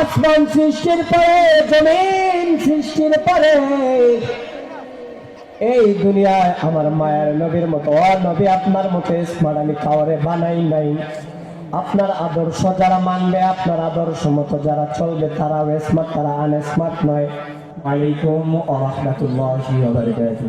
আসমান সৃষ্টির পরে, জমিন সৃষ্টির পরে। এই দুনিয়ায় আমার মায়ের নবীর মতো আর নবী আপনার মতো স্মার্ট আমি খাওয়ারে বানাই নাই। আপনার আদর্শ যারা মানবে, আপনার আদর্শ মতো যারা চলবে তারা স্মার্ট তারা আনস্মার্ট নয়। আলাইকুম ওয়া বারাকাতুহু।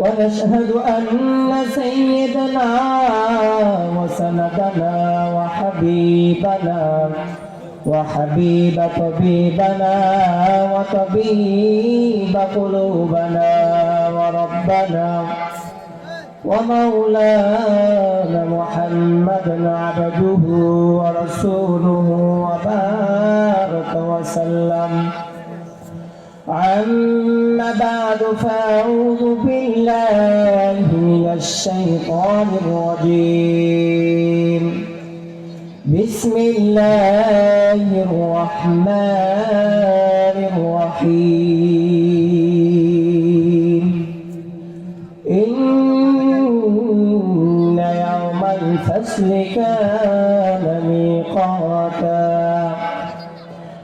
ونشهد أن سيدنا وسندنا وحبيبنا وحبيب طبيبنا وطبيب قلوبنا وربنا ومولانا محمدا عبده ورسوله وبارك وسلم. عما بعد فأعوذ بالله من الشيطان الرجيم. بسم الله الرحمن الرحيم. إن يوم الفصل كان ميقاتا.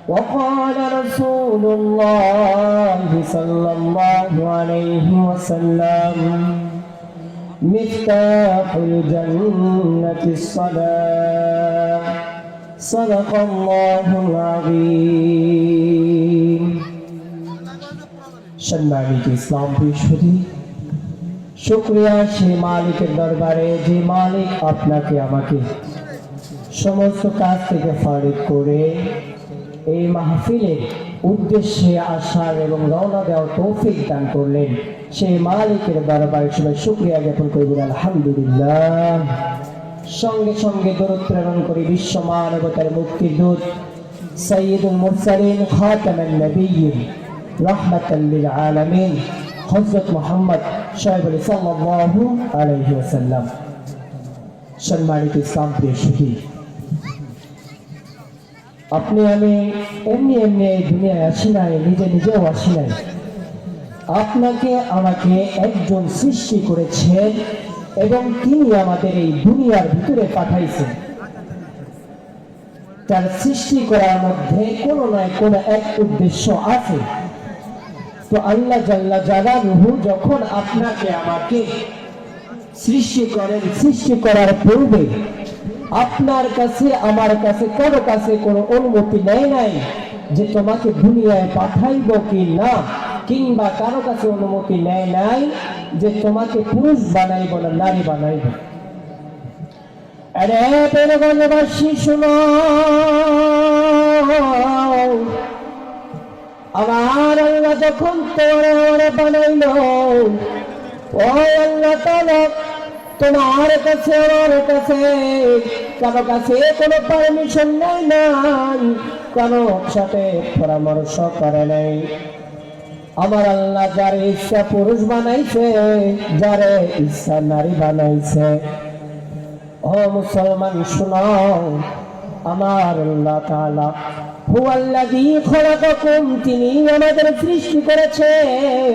وقال رسول الله صلى الله عليه وسلم مفتاح الجنة الصلاة صدق الله العظيم সম্মানিত ইসলাম বৃহস্পতি শুক্রিয়া সে মালিকের দরবারে যে মালিক আপনাকে আমাকে সমস্ত কাজ থেকে ফারিক করে এই মাহফিলের উদ্দেশ্যে আসার এবং রওনা দেওয়ার তৌফিক দান করলেন সেই মালিকের দরবারে সবাই শুক্রিয়া জ্ঞাপন করবেন আলহামদুলিল্লাহ। সঙ্গে সঙ্গে দরদ প্রেরণ করি বিশ্ব মানবতার মুক্তির দূত সৈয়দুল মুরসালিন, খাতামান নবিয়্যিন রাহমাতাল লিল আলামিন, হযরত মুহাম্মদ সাহেবুল সাল্লাল্লাহু আলাইহি ওয়াসাল্লাম। সম্মানিত ইসলাম সুধী আপনি আমি এমনি এমনি এই দুনিয়ায় আসি নাই, নিজে নিজেও আসি নাই। আপনাকে, আমাকে একজন সৃষ্টি করেছেন এবং তিনি আমাদের এই দুনিয়ার ভিতরে পাঠাইছেন। তার সৃষ্টি করার মধ্যে কোনো নয় কোনো এক উদ্দেশ্য আছে। তো আল্লাহ জাল্লা জালালুহু যখন আপনাকে আমাকে সৃষ্টি করেন, সৃষ্টি করার পূর্বে আপনার কাছে, আমার কাছে, কারও কাছে কোনো অনুমতি নেয় নাই যে তোমাকে দুনিয়ায় পাঠাইব কি না, কিংবা কারও কাছে অনুমতি নেয় নাই যে তোমাকে পুরুষ বানাইব না নারী বানাইব। আরে বেরগঞ্জবাসী শুনো। আমার আল্লাহ যখন তোরে বানাইল ও আল্লাহ তাআলা তোমার কাছে, আমার কাছে, কারও কাছে কোনো পারমিশন নাই নাই, কারও সাথে পরামর্শ করে নাই। আমার আল্লাহ যার ইচ্ছা পুরুষ বানাইছে, যারে ইচ্ছা নারী বানাইছে। ও মুসলমান শুনাও আমার আল্লাহ তাআলা, হুয়াল্লাযী খলাকাকুম তিনি আমাদের সৃষ্টি করেছেন।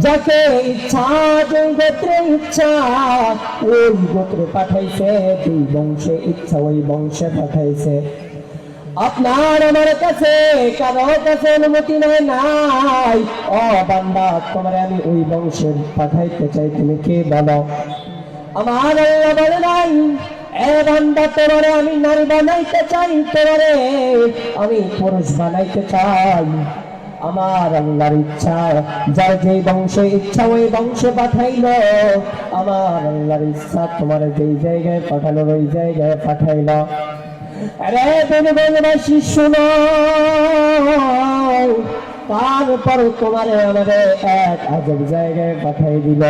যাকে ইচ্ছা যে গোত্রে ইচ্ছা ওই গোত্রে পাঠাইছে, দুই বংশে ইচ্ছা, ওই বংশে পাঠাইছে। আপনার আমার কাছে কারও কাছে অনুমতি নাই নাই। ও বান্দা, তোমার আমি ওই বংশে পাঠাইতে চাই, তুমি কে বলো? আমার আল্লাহ বলে নাই, এ বান্দা, তোমারে আমি নারী বানাইতে চাই, তোমারে আমি পুরুষ বানাইতে চাই। আমার আল্লাহর ইচ্ছা, যার যেই বংশে ইচ্ছা, ওই বংশে পাঠাইল। আমার আল্লাহর ইচ্ছা তোমার যেই জায়গায় পাঠালো ওই জায়গায় পাঠাইল। শোনো। তারপর তোমার আমাদের এক আজব জায়গায় পাঠাই দিল।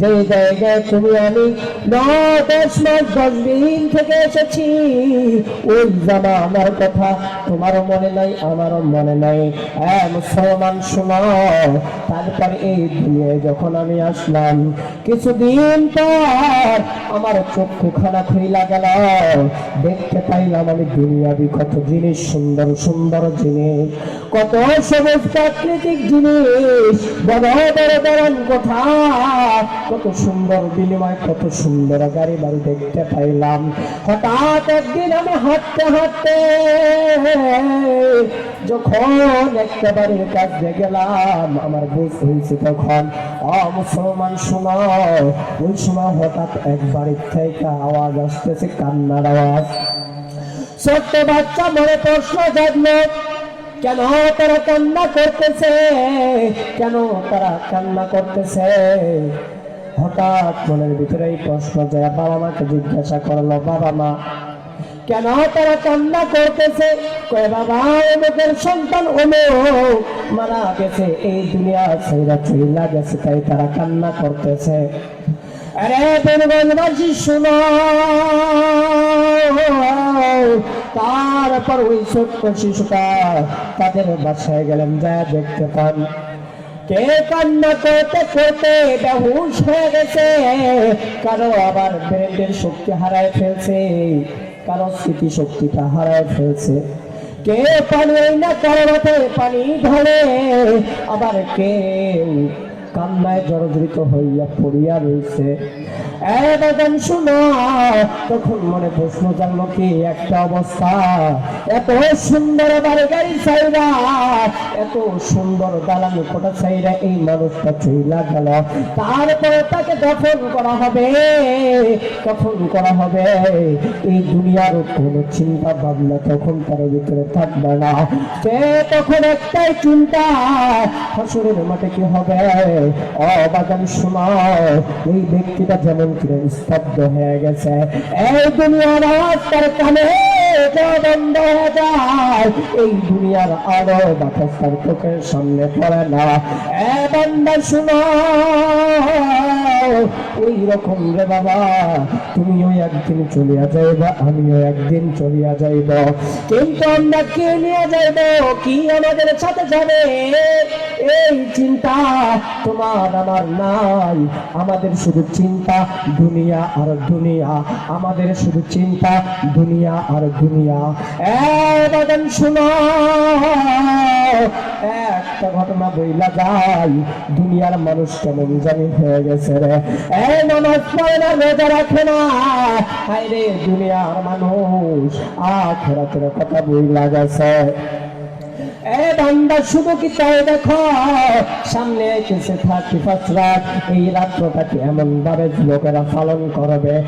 যে জায়গায় তুমি আমি দশ মাস দশ দিন থেকে এসেছি, ওই জামা আমার কথা তোমারও মনে নাই, আমারও মনে নাই। মুসলমান, শোনো, তারপর এই দুনিয়ায় যখন আমি আসলাম, কিছুদিন পর আমার চক্ষু খানা খুইলা গেল। দেখতে পাইলাম আমি দুনিয়াবি কত জিনিস, সুন্দর সুন্দর জিনিস, কত সবুজ প্রাকৃতিক জিনিস, বড় বড় কোঠা কত সুন্দর বিনিময়, কত সুন্দর গাড়ি বাড়ি দেখতে পাইলাম। হঠাৎ একদিন আমি হাঁটতে হাঁটতে যখন একটা বাড়ির কাছে গেলাম, আমার বুঝ হয়েছে তখন। মুসলমান, শোনো, ওই সময় হঠাৎ এক বাড়ির থেকে আওয়াজ আসতেছে, কান্নার আওয়াজ। ছোট্ট বাচ্চা মনে প্রশ্ন জাগলো, কেন তারা কান্না করতেছে? কেন তারা কান্না করতেছে? হঠাৎ মনের ভিতরে প্রশ্ন যায় বাবা মাকে জিজ্ঞাসা করল, বাবা মা, কেন তারা কান্না করতেছে? কয়, বাবা অমুকের সন্তান অমুক। মারা গেছে, এই দুনিয়া ছেড়া চইলা গেছে, তাই তারা কান্না করতেছে। আরে বনবাসী শোনো। তারপর ওই ছোট্ট শিশুটা তাদের বাসায় গেলেন, যা দেখতে পান। কে কান্না করতে করতে বেহুশ হয়ে গেছে? কারও আবার ব্রেনের শক্তি হারায় ফেলছে, কারও স্মৃতি শক্তিটা হারায় ফেলছে। কে পানি না কারও পানি ধরে আবার কেউ কান্নায় জর্জরিত হইয়া পড়িয়া রয়েছে তখন মনে প্রশ্ন জানলো কি একটা অবস্থা? এত সুন্দর এত সুন্দর দালানি কোটা চাইরা এই মানুষটা চইলা গেল। তারপরে তাকে দফন করা হবে, দফন করা হবে। এই দুনিয়ার কোনো চিন্তা ভাবনা তখন তার ভিতরে থাকবে না। সে তখন একটাই চিন্তা ফসলের মাঠে কি হবে? অবাগান সময় এই ব্যক্তিটা যেমন নিস্তব্ধ হয়ে গেছে। এই দুনিয়ার আওয়াজ তার কানে বন্ধ হয়ে যায়। এই দুনিয়ার আলো বাতাস তার চোখের সামনে পড়ে না। এ বন্ধ শোনো রে বাবা, তুমিও একদিন চলিয়া আমিও একদিন চলিয়া যাইব। কিন্তু আমরা কে নিয়ে যাইব? কি আমাদের সাথে যাবে? এই চিন্তা তোমার আমার নাই। আমাদের শুধু চিন্তা, দুনিয়া আর দুনিয়া। আমাদের শুধু চিন্তা, দুনিয়া আর দুনিয়া। এবার শুনো একটা ঘটনা বইলা যাই দুনিয়ার মানুষ কেমন জানি হয়ে গেছে রে? এই নামাজ পড়ে না রাখে না। হায় রে, দুনিয়ার মানুষ আখেরাতের কথা বইলা গেছে। বান্দা শুধু কি সামনে এমন ভাবে লোকেরা পালন করবে।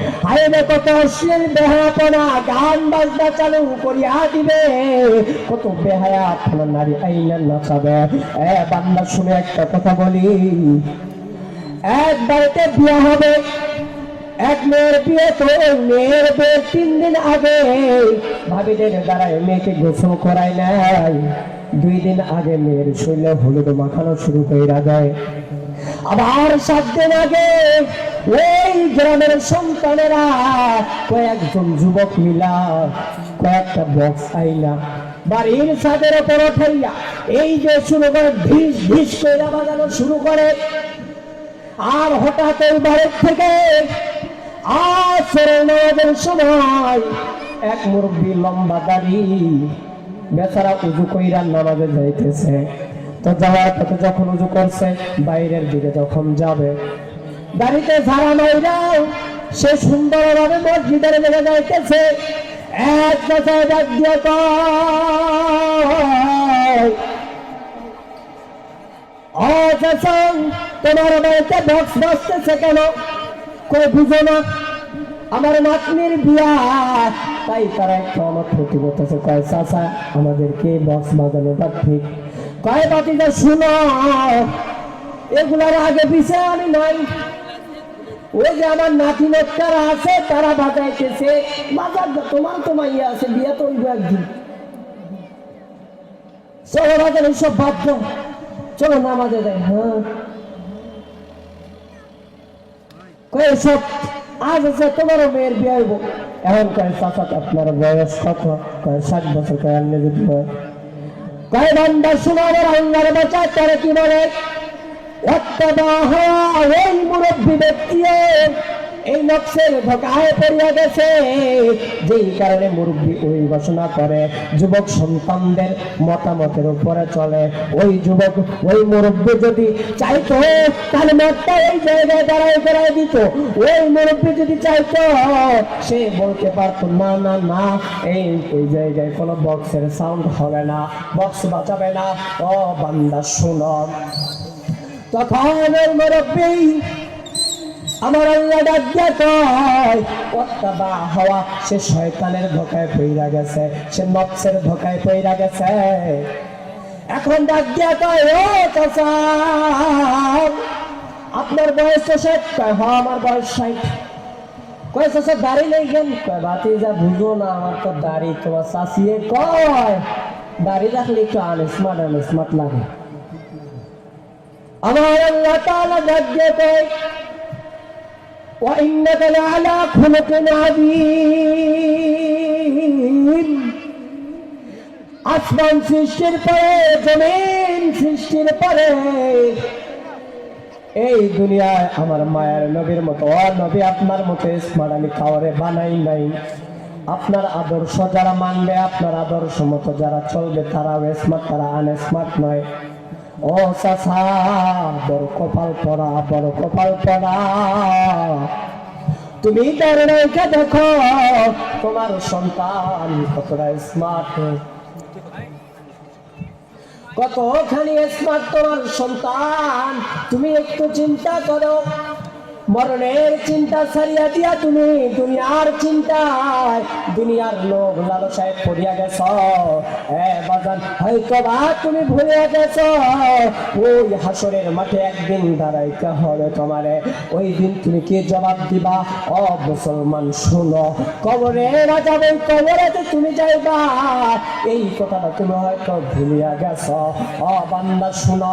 শুনে একটা কথা বলি। এক বাড়িতে বিয়ে হবে। এক মেয়ের বিয়ে তো মেয়ের তিন দিন আগে। ভাবিদের দ্বারাই মেয়েকে গোসল করায় নাই দুই দিন আগে মেয়ের শরীরে হলুদ মাখানো শুরু করে দেয় আবার সাত দিন আগে ওই গ্রামের সন্তানেরা কয়েকজন যুবক মিলা কয়েকটা বক্স আইলা, বাড়ির ছাদের ওপর উঠাইয়া এই যে শুরু করে ঢিস ঢিস করে বাজানো শুরু করে। আর হঠাৎ ওই বাড়ির থেকে আসরের নামাজের সময় এক মুরব্বী লম্বা দাড়ি বেচারা উজু কইরা নামাজে যাইতেছে। তো যাওয়ার পথে যখন উজু করছে, বাইরের দিকে যখন যাবে দাড়িতে ঝাড়া মাইরাও সে সুন্দরভাবে মসজিদের দিকে যাইতেছে। এক কথায় ডাক তোমার বাড়িতে বক্স বাজতেছে কেন? কই বুঝো না। আমার নাতনির বিয়া। তাই তারা একটু আমার ক্ষতি করতেছে। কয়, চাচা আমাদেরকে বক্স বাজানোটা ঠিক কয় বাতিটা শুনো, এগুলার আগে পিছে আমি নাই ওই যে আমার নাতি লোকটারা আছে, তারা বাজাইতেছে। বাজার তোমার তো মাইয়া আছে, বিয়া তো ওই একদিন। চলো বাজার সব বাদ দাও। চলো নামাজে যাই হ্যাঁ। কয়ে সব আজ আছে তোমারও মেয়ের বিয়ে হইব, এমন কয় চাচা আপনার বয়স কত? কয় ষাট বছর, কয় আনলে যদি কয় বান্দা শোনাবার আঙ্গার বাঁচা তারা কি বলে? অত্যাদা হওয়া ওই মুরব্বী ব্যক্তি এই নকশের ধোকায় পড়িয়া গেছে। যেই কারণে মুরব্বী ওই ঘোষণা করে, যুবক সন্তানদের মতামতের উপরে চলে। ওই যুবক, ওই মুরব্বী যদি চাইতো, তাহলে মাঠটা এই জায়গায় দাঁড়ায় দাঁড়ায় দিত। ওই মুরব্বী যদি চাইতো, সে বলতে পারতো, না না না, এই এই জায়গায় কোনো বক্সের সাউন্ড হবে না, বক্স বাঁচাবে না। ও বান্দা, শুনো। তখন ওই মুরব্বী আমার আল্লাহ ডাক দিয়া কয় হওয়া, সে শয়তানের ধোকায় পইরা গেছে, সে নকশের ধোকায় পইরা গেছে। এখন ডাক দিয়া কয়, ও আপনার বয়স তো ষাট, কয়, হ, আমার বয়স ষাট। দাড়ি নেই কেন? কয়, বাতি যা বুঝো না, আমার তো দাড়ি, তোমার চাষিয়ে কয়, দাড়ি রাখলে একটু আনস্মার্ট আনস্মার্ট লাগে। আমার আল্লাহ তাআলা কয় وإنك لعلى خلق عظيم আসমান সৃষ্টির পরে জমিন সৃষ্টির পরে এই দুনিয়ায় আমার মায়ের নবীর মতো ও নবী আপনার মতো স্মার্ট আমি খাওয়ারে বানাই নাই আপনার আদর্শ যারা মানবে আপনার আদর্শ মতো যারা চলবে তারাও স্মার্ট তারা আনস্মার্ট নয় ও চাষা বড় কপাল পড়া বড় কপাল পড়া তুমি তার রেখে দেখো তোমার সন্তান কতটা স্মার্ট কতখানি স্মার্ট তোমার সন্তান, তুমি একটু চিন্তা করো মরণের চিন্তা ছাড়িয়া দিয়া তুমি দুনিয়ার চিন্তায়, দুনিয়ার লোক লালসায় পড়িয়া গেছ। এ বাজান হয়তো বা তুমি ভুলিয়া গেছ। ওই হাসরের মাঠে একদিন দাঁড়াইতে হবে তোমারে। ওই দিন তুমি কি জবাব দিবা? অ মুসলমান, শুনো। কবরে রাজা ওই কবরেতে তুমি যাইবা, এই কথাটা তুমি হয়তো ভুলিয়া গেছ। ও বান্দা, শুনো।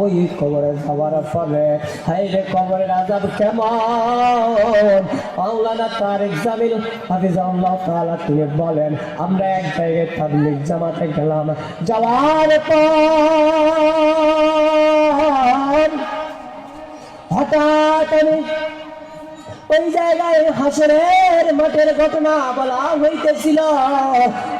ওই কবরে যাওয়ার ফলে হাই রে কবরের আজাব কেমন? আল্লাহ তারেক জামিল হাফিজাল্লাহ তাআলা তিনি বলেন, আমরা এক জায়গায় তাবলিগ জামাতে গেলাম। যাওয়ার পর হঠাৎ আমি ওই জায়গায় হাসরের মাঠের ঘটনা বলা হইতেছিল।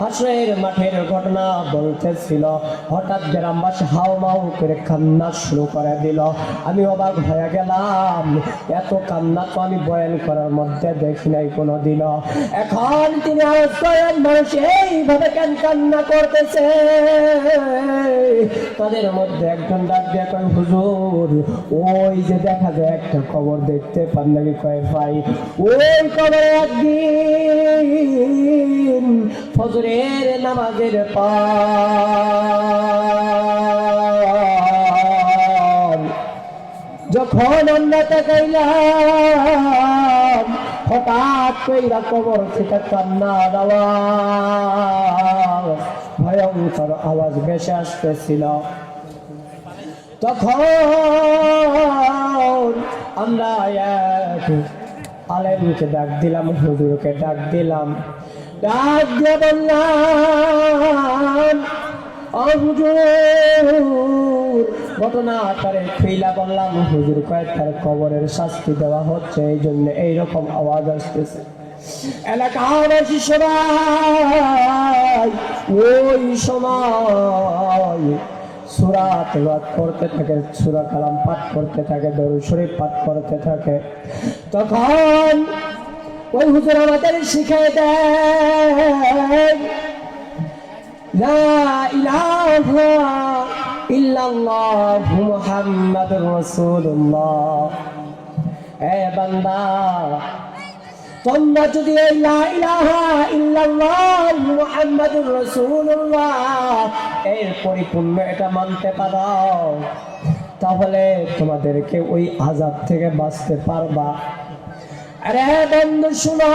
হাসরের মাঠের ঘটনা বলতেছিল। হঠাৎ গ্রামবাসী হাও মাও করে কান্না শুরু করে দিল। আমি অবাক হয়ে গেলাম। এত কান্না তো আমি বয়ান করার মধ্যে দেখি নাই কোনো দিন এখন তিনি করেন মানুষ এইভাবে কেন কান্না করতেছে? তাদের মধ্যে একজন ডাক দিয়ে কয়, হুজুর, ওই যে দেখা যায় একটা খবর দেখতে পান নাকি কয় ভাই। ওই কবরে একদিন ফজরের নামাজের পর যখন আমরা তাকাইলাম, হঠাৎ কইরা কবর থেকে কান্নার আওয়াজ ভয়ঙ্কর আওয়াজ ভেসে আসতেছিল। তখন আমরা এক আলেমকে ডাক দিলাম, হুজুরকে ডাক দিলাম। ডাক দিয়ে বললাম ঘটনা ফিলা বললাম, হুজুর কয়েক তার কবরের শাস্তি দেওয়া হচ্ছে, এই জন্য এইরকম আওয়াজ আসতেছে। এলাকাবাসী সবাই, ওই সময় সুরা তেলাওয়াত করতে থাকে, সুরা কালাম পাঠ করতে থাকে, দরুদ শরীফ পাঠ করতে থাকে। তখন ওই হুজুর আমাদের শিখাই দেন, লা ইলাহা ইল্লাল্লাহ এ বান্দা তোমরা যদি এই মুহাম্মাদুর রাসূলুল্লাহ এর পরিপূর্ণ এটা মানতে পারো, তাহলে তোমাদেরকে ওই আযাব থেকে বাঁচতে পারবা। আরে বন্ধু, শুনো।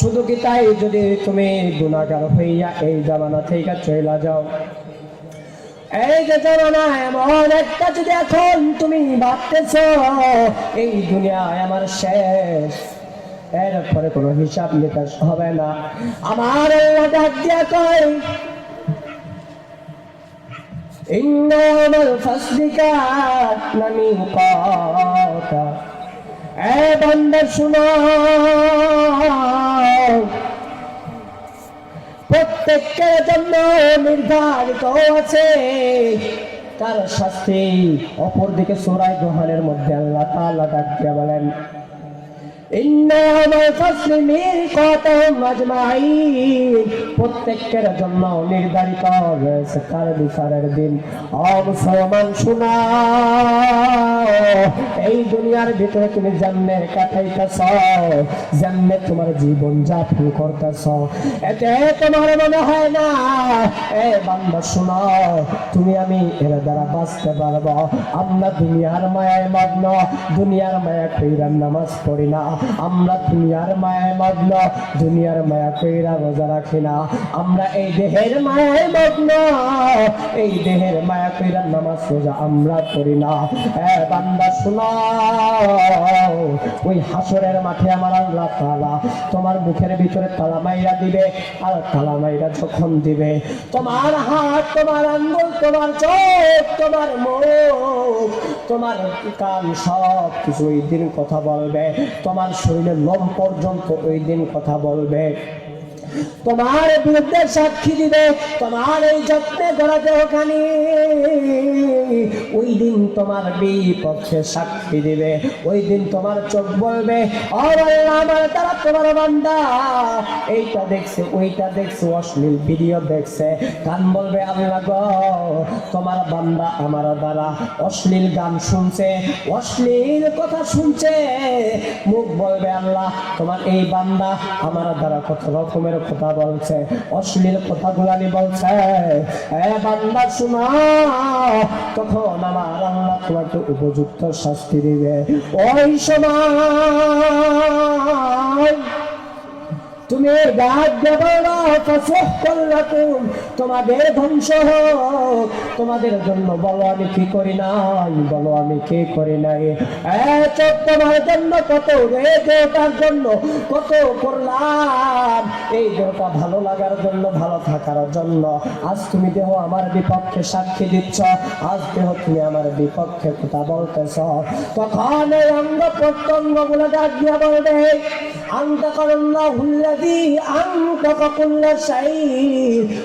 শুধু কি তাই যদি তুমি গুণাগার হইয়া এই জামানা থেকে চলে যাও? এই যে জামানা এমন একটা যদি এখন তুমি ভাবতেছ এই দুনিয়ায় আমার শেষ এরপরে কোনো হিসাব নিকাশ হবে না আমার আল্লাহ ডাক দিয়া কয় إن يوم الفصل كان ميقاتا এ বন্দর শুনো প্রত্যেকের জন্য নির্ধারিত আছে। তার শাস্তি অপরদিকে সোরাই গ্রহণের মধ্যে আল্লাহ তাআলা ডাকিয়া বলেন প্রত্যেকের জন্য নির্ধারিত রয়েছে কার বিচারের দিন। অমুসলমান শোনা। এই দুনিয়ার ভিতরে তুমি জানলে কাটাইতেছ জানলে তোমার জীবন যাপন করতেছ। এতে তোমার মনে হয় না, এ বান্দা, শোনো। তুমি আমি এর দ্বারা বাঁচতে পারব। আমরা দুনিয়ার মায়ায় মগ্ন, দুনিয়ার মায়া কইরার নামাজ পড়ি না। আমরা দুনিয়ার মায়ায় মগ্ন, দুনিয়ার মায়া কইরা রোজা রাখি না। আমরা এই দেহের মায়ায় মগ্ন, এই দেহের মায়া কইরা নামাজ, রোজা আমরা করি না। বান্দা ওই হাসরের মাঠে আমার আল্লাহ তাআলা তোমার মুখের ভিতরে তালা মাইরা দিবে, আর তালা মাইরা যখন দিবে, তোমার হাত, তোমার আঙ্গুল, তোমার চোখ, তোমার মুখ, তোমার কান সব কিছু ওই দিন কথা বলবে। তোমার শরীরের লম পর্যন্ত ওই দিন কথা বলবে। তোমার বিরুদ্ধে সাক্ষী দিবে, তোমার এই যত্নে গড়াতে দেহখানি। ওই দিন তোমার বিপক্ষে সাক্ষী দিবে, ওই দিন তোমার চোখ বলবে আমার তারা তোমার বান্দা। এইটা দেখছে, ওইটা দেখছে, অশ্লীল ভিডিও দেখছে। কান বলবে, আল্লাহ তোমার বান্দা আমার দ্বারা অশ্লীল গান শুনছে, অশ্লীল কথা শুনছে। মুখ বলবে, আল্লাহ, তোমার এই বান্দা আমার দ্বারা কত রকমের কথা বলছে, অশ্লীল কথাগুলানি বলছে। এ বান্দা, শোনা তখন আমার আল্লাহ তোমাকে উপযুক্ত শাস্তি দিবে। ওই সময় তুমি তোমাদের ধ্বংস হোক, তোমাদের জন্য বলো আমি কি করি নাই, বলো আমি কি করি নাই। তোমার জন্য, কত রে জন্য, কত করলাম। এই দেহটা ভালো লাগার জন্য, ভালো থাকার জন্য। আজ তুমি দেহ আমার বিপক্ষে সাক্ষী দিচ্ছ, আজ দেহ তুমি আমার বিপক্ষে কথা বলতেছ। তখন অঙ্গ প্রত্যঙ্গগুলো ডাক দিয়া বলবে আন্তাকাকুল্লা শাই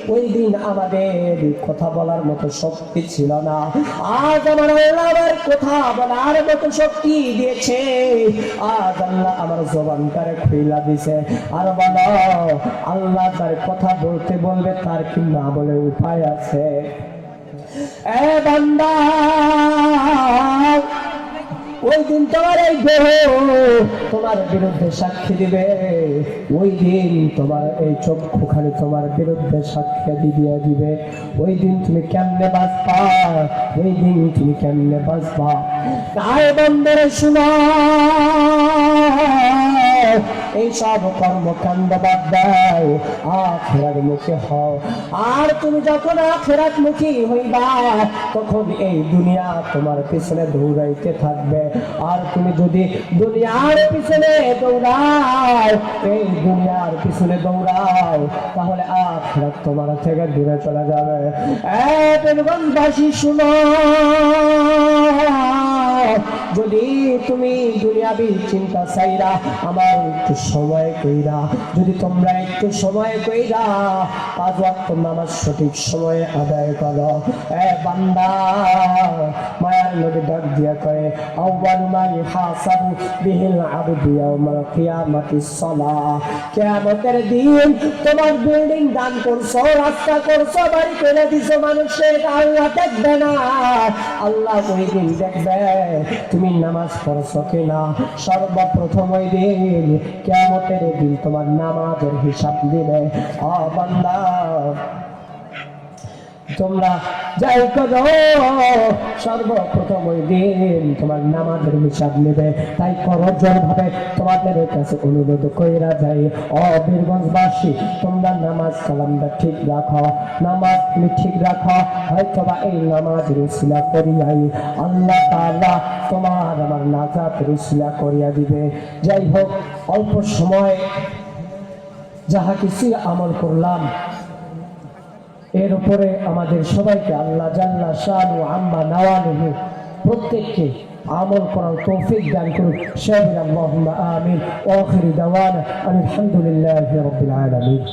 ওই দিন আমাদের কথা বলার মতো শক্তি ছিল না। আজ আমার আল্লাহ কথা বলার মতো শক্তি দিয়েছে। আজ আল্লাহ আমার দিছে। আর বলো, আল্লাহ তার কথা বলতে বলবে তার কি না বলে উপায় আছে? এ বান্দা ওই দিন তোমার এই দেহ তোমার বিরুদ্ধে সাক্ষী দিবে। ওই দিন তোমার এই চক্ষুখানি তোমার বিরুদ্ধে সাক্ষী দিয়ে দিবে। ওই দিন তুমি কেমনে বাঁচবা? ওই দিন তুমি কেমনে বাঁচবা? তাই বন্ধরে শোনা। এই সব কর্মকাণ্ড বাদ দাও। আখেরার মুখে হও। আর তুমি যখন আখেরাত মুখী হইবা, তখন এই দুনিয়া তোমার পিছনে দৌড়াইতে থাকবে। আর তুমি যদি দুনিয়ার পিছনে দৌড়াও, এই দুনিয়ার পিছনে দৌড়াও, তাহলে আখেরাত তোমার থেকে দূরে চলে যাবে। বাসী শুনো। যদি তুমি দুনিয়াবি চিন্তা চাইরা আমার একটু সময় কইরা, যদি তোমরা একটু সময় কইরা পাঁচ ওয়াক্ত নামাজ সঠিক সময়ে আদায় করো। এ বান্দা, মায়ার নবী ডাক দিয়া কয়ে, আউয়াল মা ইহাসাবু বিহিল আবদু ইয়াউমাল কিয়ামাতিস সালাহ কিয়ামতের দিন তোমার বিল্ডিং দান করছ, রাস্তা করছ, বাড়ি করে দিছো, মানুষের আল্লাহ দেখবে না। আল্লাহ ওই দিন দেখবে। তুমি নামাজ পড়ছো কিনা? সর্বপ্রথম ওই দিন কেমতের দিন তোমার নামাজের হিসাব দিবে। অ বান্দা তোমরা যাই করো, সর্বপ্রথম ওই দিন তোমার নামাজের হিসাব নেবে। তাই করজোর ভাবে তোমাদের কাছে অনুরোধ কইরা যাই, ও বীরগঞ্জবাসী, তোমরা নামাজ কালামটা ঠিক রাখো। নামাজ তুমি ঠিক রাখো। হয়তো বা এই নামাজের উসিলা করিয়াই আল্লাহ তাআলা তোমার আমার নাজাতের উসিলা করিয়া দিবে। যাই হোক, অল্প সময় যাহা কিছু আমল করলাম এর উপরে আমাদের সবাইকে আল্লাহ জাল্লা শাহ আম্মা নওয়ানুহু প্রত্যেককে আমল করার তৌফিক দান করুন শাহিদ আল্লাহ আমিন। ওয়া দাওয়ান আলহামদুলিল্লাহ রবিল আলামিন।